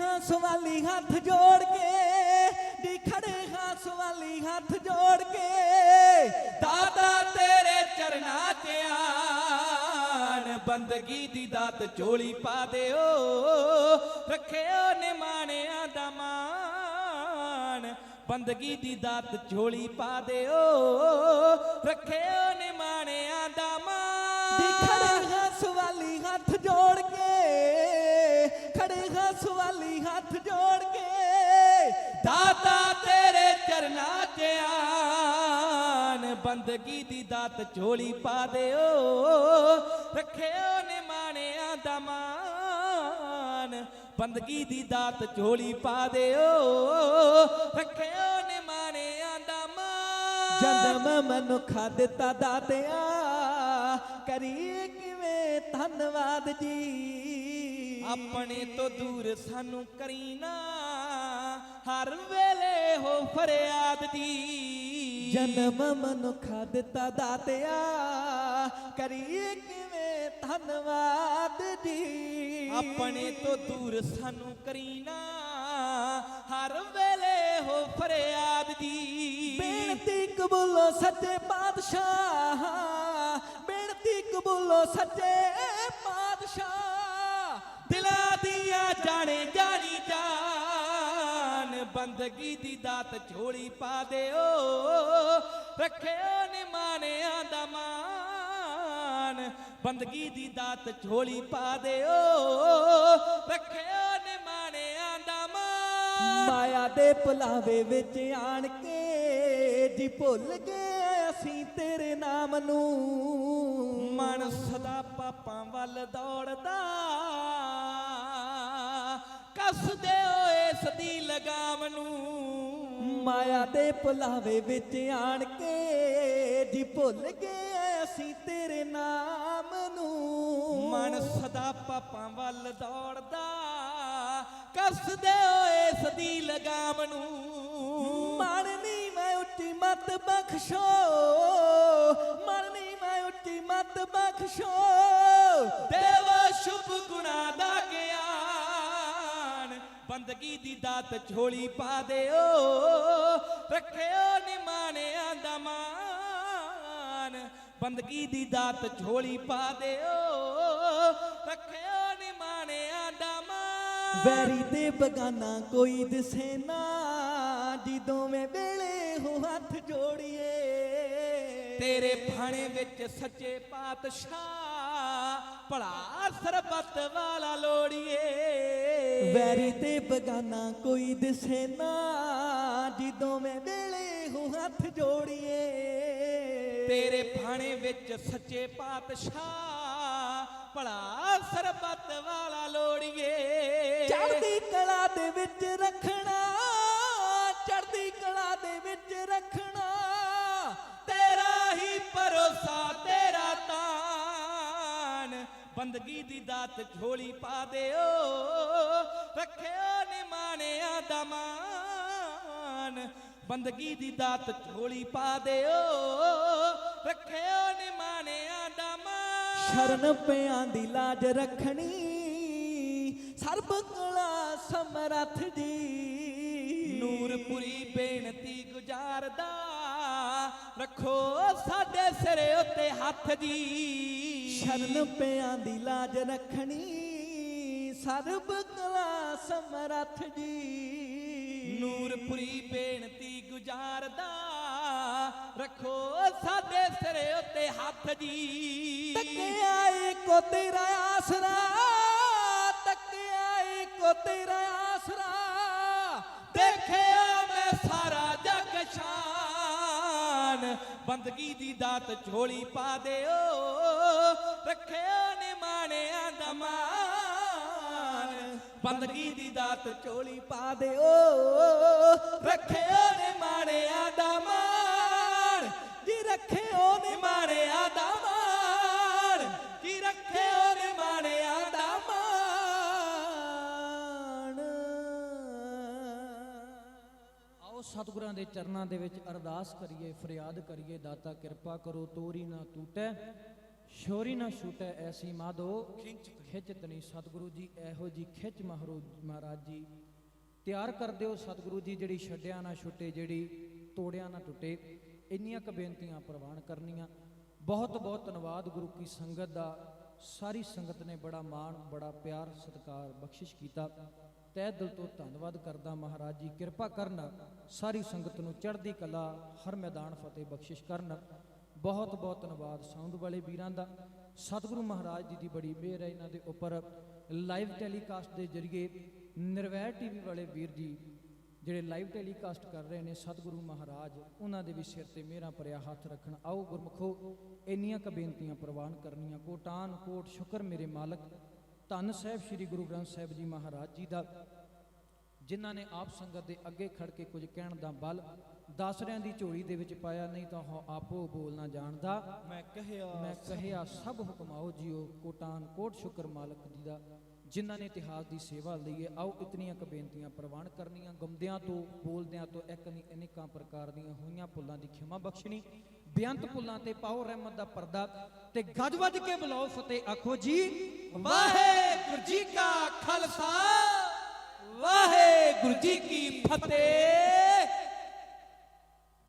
ਹਾਂ ਸਵਾਲੀ ਹੱਥ ਜੋੜ ਕੇ, ਨੀ ਖੜੇ ਹਾਂ ਸਵਾਲੀ ਹੱਥ ਜੋੜ ਕੇ, ਦਾਦਾ ਤੇਰੇ ਚਰਨਾਂ 'ਚ ਆਣ, ਬੰਦਗੀ ਦੀ ਦਾਤ ਝੋਲੀ ਪਾ ਦਿਓ, ਰੱਖਿਓ ਨਿਮਾਣਿਆਂ ਦਾ ਮਾਣ, ਬੰਦਗੀ ਦੀ ਦਾਤ ਝੋਲੀ ਪਾ ਦਿਓ, ਰੱਖਿਓ ਬੰਦਗੀ ਦੀ ਦਾਤ ਝੋਲੀ ਪਾ ਦਿਓ। ਰੱਖਿਓ ਨਿਮਾਣਿਆਂ ਦਾ ਮਾਨ ਬੰਦਗੀ ਦੀ ਦਾਤ ਝੋਲੀ ਪਾ ਦਿਓ। ਰੱਖਿਓ ਨਿਮਾਣਿਆਂ ਦਾ ਮਾਨ ਜਨਮ ਮਨੁੱਖਾ ਦਿੱਤਾ ਦਾਤਿਆ। ਕਰੀਏ ਕਿਵੇਂ ਧੰਨਵਾਦ ਜੀ। ਆਪਣੇ ਤੋਂ ਦੂਰ ਸਾਨੂੰ ਕਰੀਨਾ। ਹਰ ਵੇਲੇ ਹੋ ਫਰਿਆਦ ਦੀ ਜਨਮ ਮਨੁੱਖਾ ਦਿੱਤਾ ਦਾਤਿਆ। ਕਰੀਏ ਕਿਵੇਂ ਧੰਨਵਾਦ ਜੀ। ਆਪਣੇ ਤੋਂ ਦੂਰ ਸਾਨੂੰ ਕਰੀਨਾ। ਹਰ ਵੇਲੇ ਹੋ ਫਰਿਆਦ ਦੀ ਬੇਨਤੀ ਕਬੂਲੋ ਸੱਚੇ ਪਾਤਸ਼ਾਹ। ਬੇਨਤੀ ਕਬੂਲੋ ਸੱਚੇ ਪਾਤਸ਼ਾਹ। ਦਿਲਾਂ ਦੀਆਂ ਜਾਣੇ ਜਾਣੀ ਜਾਨ। ਬੰਦਗੀ ਦੀ ਦਾਤ ਝੋਲੀ ਪਾ ਦਿਓ। ਰੱਖਿਓ ਨਿਮਾਣਿਆਂ ਦਾ ਮਾਨ ਬੰਦਗੀ ਦੀ ਦਾਤ ਝੋਲੀ ਪਾ ਦਿਓ। ਰੱਖਿਓ ਨਿਮਾਣਿਆਂ ਦਾ ਮਾਨ ਮਾਇਆ ਦੇ ਭੁਲਾਵੇ ਵਿੱਚ ਆਣ ਕੇ ਜੀ ਭੁੱਲ ਗਏ ਅਸੀਂ ਤੇਰੇ ਨਾਮ ਨੂੰ। ਮਨ ਸਦਾ ਪਾਪਾਂ ਵੱਲ ਦੌੜਦਾ। ਕੱਸਦੇ ਓਏ ਸਦੀ ਲਗਾਮ ਨੂੰ। ਮਾਇਆ ਦੇ ਭੁਲਾਵੇ ਵਿੱਚ ਆਣ ਜੀ ਭੁੱਲ ਗਏ ਅਸੀਂ ਤੇਰੇ ਨਾਮ ਨੂੰ। ਮਨ ਸਦਾ ਪਾਪਾਂ ਵੱਲ ਦੌੜਦਾ ਕੱਸਦੇ ਓਏ ਸਦੀ ਲਗਾਮ ਨੂੰ। ਮਰਨੀ ਮੈਂ ਉੱਚੀ ਮਤ ਬਖਸ਼ੋ ਮਰਨੀ ਮੈਂ ਉੱਚੀ ਮਤ ਬਖਸ਼ੋ। ਦੇਵ ਸ਼ੁਭ ਗੁਣਾ ਦਾ ਗਿਆਨ ਬੰਦਗੀ ਦੀ ਦਾਤ ਝੋਲੀ ਪਾ ਦਿਓ। ਰੱਖਿਓ ਬੰਦਗੀ ਦੀ ਦਾਤ ਝੋਲੀ ਪਾ ਦਿਓ। ਰੱਖਿਓ ਨਿਮਾਣਿਆਂ ਦਾ ਮਾਨ ਵੈਰੀ ਤੇ ਬਗਾਨਾ ਕੋਈ ਦਿਸੇ ਨਾ। ਜੀ ਦੋਵੇਂ ਵੇਲੇ ਹੋ ਹੱਥ ਜੋੜੀਏ। ਤੇਰੇ ਭਾਣੇ ਵਿੱਚ ਸੱਚੇ ਪਾਤਸ਼ਾਹ ਭਲਾ ਸਰਬੱਤ ਵਾਲਾ ਲੋੜੀਏ। ਵੈਰੀ ਤੇ ਬਗਾਨਾ ਕੋਈ ਦਿਸੇ ਨਾ। ਜੀ ਦੋਵੇਂ ਵੇਲੇ ਹੋ ਹੱਥ ਜੋੜੀਏ। ਤੇਰੇ ਭਾਣੇ ਵਿੱਚ ਸੱਚੇ ਪਾਤਸ਼ਾਹ ਭਲਾ ਸਰਬੱਤ ਵਾਲਾ ਲੋੜੀਏ। ਚੜ੍ਹਦੀ ਕਲਾ ਦੇ ਵਿੱਚ ਰੱਖਣਾ ਚੜ੍ਹਦੀ ਕਲਾ ਦੇ ਵਿੱਚ ਰੱਖਣਾ। ਤੇਰਾ ਹੀ ਭਰੋਸਾ ਤੇਰਾ ਤਾਨ ਬੰਦਗੀ ਦੀ ਦਾਤ ਝੋਲੀ ਪਾ ਦਿਓ ਰੱਖਿਓ ਨਿਮਾਣਿਆਂ ਦਾ ਮਾਨ ਬੰਦਗੀ ਦੀ ਦਾਤ ਝੋਲੀ ਪਾ ਦਿਓ ਰੱਖਿਓ ਨਿਮਾਣਿਆਂ ਦਾ ਮਾਨ ਸ਼ਰਨ ਪਿਆਂ ਦੀ ਲਾਜ ਰੱਖਣੀ ਸਰਬ ਕਲਾ ਸਮਰੱਥ ਜੀ। ਨੂਰਪੁਰੀ ਬੇਨਤੀ ਗੁਜ਼ਾਰਦਾ ਰੱਖੋ ਸਾਡੇ ਸਿਰ ਉੱਤੇ ਹੱਥ ਜੀ। ਸ਼ਰਨ ਪਿਆਂ ਦੀ ਲਾਜ ਰੱਖਣੀ ਸਰਬ ਕਲਾ ਸਮਰੱਥ ਜੀ। ਨੂਰਪੁਰੀ ਬੇਨਤੀ ਗੁਜ਼ਾਰਦਾ ਰੱਖੋ ਸਾਡੇ ਸਿਰ ਉੱਤੇ ਹੱਥ ਜੀ। ਤੱਕਿਆ ਕੋ ਤੇਰਾ ਆਸਰਾ, ਤੱਕਿਆ ਕੋ ਤੇਰਾ ਆਸਰਾ। ਦੇਖਿਆ ਮੈਂ ਸਾਰਾ ਜਗ ਸ਼ਾਨ, ਬੰਦਗੀ ਦੀ ਦਾਤ ਝੋਲੀ ਪਾ ਦਿਓ। ਰੱਖਿਓ ਨਿਮਾਣਿਆਂ ਦਾ ਮਾਨ ਬੰਦਗੀ ਦੀ ਦਾਤ ਝੋਲੀ ਪਾ ਦਿਓ। ਰੱਖਿਆ ਸਤਿਗੁਰਾਂ ਦੇ ਚਰਨਾਂ ਦੇ ਵਿੱਚ ਅਰਦਾਸ ਕਰੀਏ, ਫਰਿਆਦ ਕਰੀਏ, ਦਾਤਾ ਕਿਰਪਾ ਕਰੋ, ਤੋਰੀ ਨਾ ਟੂਟੈ ਸ਼ੋਰੀ ਨਾ ਛੂਟੈ, ਐਸੀ ਮਾਧੋ ਖਿੱਚਤਨੀ ਸਤਿਗੁਰੂ ਜੀ, ਇਹੋ ਜੀ ਖਿੱਚ ਮਹਾਰੋ, ਮਹਾਰਾਜ ਜੀ, ਤਿਆਰ ਕਰ ਦਿਓ ਸਤਿਗੁਰੂ ਜੀ, ਜਿਹੜੀ ਛੱਡਿਆ ਨਾ ਛੁੱਟੇ, ਜਿਹੜੀ ਤੋੜਿਆ ਨਾ ਟੁੱਟੇ। ਇੰਨੀਆਂ ਕ ਬੇਨਤੀਆਂ ਪ੍ਰਵਾਨ ਕਰਨੀਆਂ। ਬਹੁਤ ਬਹੁਤ ਧੰਨਵਾਦ ਗੁਰੂ ਕੀ ਸੰਗਤ ਦਾ। ਸਾਰੀ ਸੰਗਤ ਨੇ ਬੜਾ ਮਾਣ, ਬੜਾ ਪਿਆਰ, ਸਤਿਕਾਰ, ਬਖਸ਼ਿਸ਼ ਕੀਤਾ। ਤਹਿ ਦਿਲ ਤੋਂ ਧੰਨਵਾਦ ਕਰਦਾ ਮਹਾਰਾਜ ਜੀ। ਕਿਰਪਾ ਕਰਨ ਸਾਰੀ ਸੰਗਤ ਨੂੰ ਚੜ੍ਹਦੀ ਕਲਾ, ਹਰ ਮੈਦਾਨ ਫਤਿਹ ਬਖਸ਼ਿਸ਼ ਕਰਨ। ਬਹੁਤ ਬਹੁਤ ਧੰਨਵਾਦ ਸਾਊਂਡ ਵਾਲੇ ਵੀਰਾਂ ਦਾ। ਸਤਿਗੁਰੂ ਮਹਾਰਾਜ ਜੀ ਦੀ ਬੜੀ ਮਿਹਰ ਹੈ ਇਹਨਾਂ ਦੇ ਉੱਪਰ। ਲਾਈਵ ਟੈਲੀਕਾਸਟ ਦੇ ਜ਼ਰੀਏ ਨਿਰਵੈਰ ਟੀਵੀ ਵਾਲੇ ਵੀਰ ਜੀ ਜਿਹੜੇ ਲਾਈਵ ਟੈਲੀਕਾਸਟ ਕਰ ਰਹੇ ਨੇ, ਸਤਿਗੁਰੂ ਮਹਾਰਾਜ, ਉਹਨਾਂ ਦੇ ਵੀ ਸਿਰ ਤੇ ਮੇਰਾ ਭਰਿਆ ਹੱਥ ਰੱਖਣ। ਆਓ ਗੁਰਮਖੋ, ਇੰਨੀਆਂ ਕ ਬੇਨਤੀਆਂ ਪ੍ਰਵਾਨ ਕਰਨੀਆਂ। ਕੋਟਾਨ ਕੋਟ ਸ਼ੁਕਰ ਮੇਰੇ ਮਾਲਕ। ਧੰਨ ਸਾਹਿਬ ਸ੍ਰੀ ਗੁਰੂ ਗ੍ਰੰਥ ਸਾਹਿਬ ਜੀ ਮਹਾਰਾਜ ਜੀ ਦਾ ਜਿਨ੍ਹਾਂ ਨੇ ਆਪ ਸੰਗਤ ਦੇ ਅੱਗੇ ਖੜ ਕੇ ਕੁਝ ਕਹਿਣ ਦਾ ਬਲ ਦਾਸਰਿਆਂ ਦੀ ਝੋਲੀ ਦੇ ਵਿੱਚ ਪਾਇਆ ਨਹੀਂ ਤਾਂ ਉਹ ਆਪੋ ਬੋਲਣਾ ਜਾਣਦਾ। ਮੈਂ ਕਹਿਆ ਮੈਂ ਕਹਿਆ ਸਭ ਹੁਕਮਾਓ ਜੀਓ ਕੋਟਾਨ ਕੋਟ ਸ਼ੁਕਰ ਮਾਲਕ ਜੀ ਦਾ ਜਿਨ੍ਹਾਂ ਨੇ ਇਤਿਹਾਸ ਦੀ ਸੇਵਾ ਲਈ ਹੈ ਆਓ ਇਤਨੀਆਂ ਕ ਬੇਨਤੀਆਂ ਪ੍ਰਵਾਨ ਕਰਨੀਆਂ ਗਮਦਿਆਂ ਤੋਂ ਬੋਲਦਿਆਂ ਤੋਂ ਇੱਕ ਅਨੇਕਾਂ ਪ੍ਰਕਾਰ ਦੀਆਂ ਹੋਈਆਂ ਭੁੱਲਾਂ ਦੀ ਖਿਮਾ ਬਖਸ਼ਣੀ। ਬੇਅੰਤ ਭੁੱਲਾਂ ਤੇ ਪਾਓ ਰਹਿਮਤ ਦਾ ਪਰਦਾ ਤੇ ਗੱਜ ਵੱਜ ਕੇ ਬੁਲਾਓ ਫਤਿਹ, ਆਖੋ ਜੀ, ਵਾਹਿਗੁਰੂ ਜੀ ਕਾ ਖਾਲਸਾ, ਵਾਹਿਗੁਰੂ ਜੀ ਕੀ ਫਤਿਹ।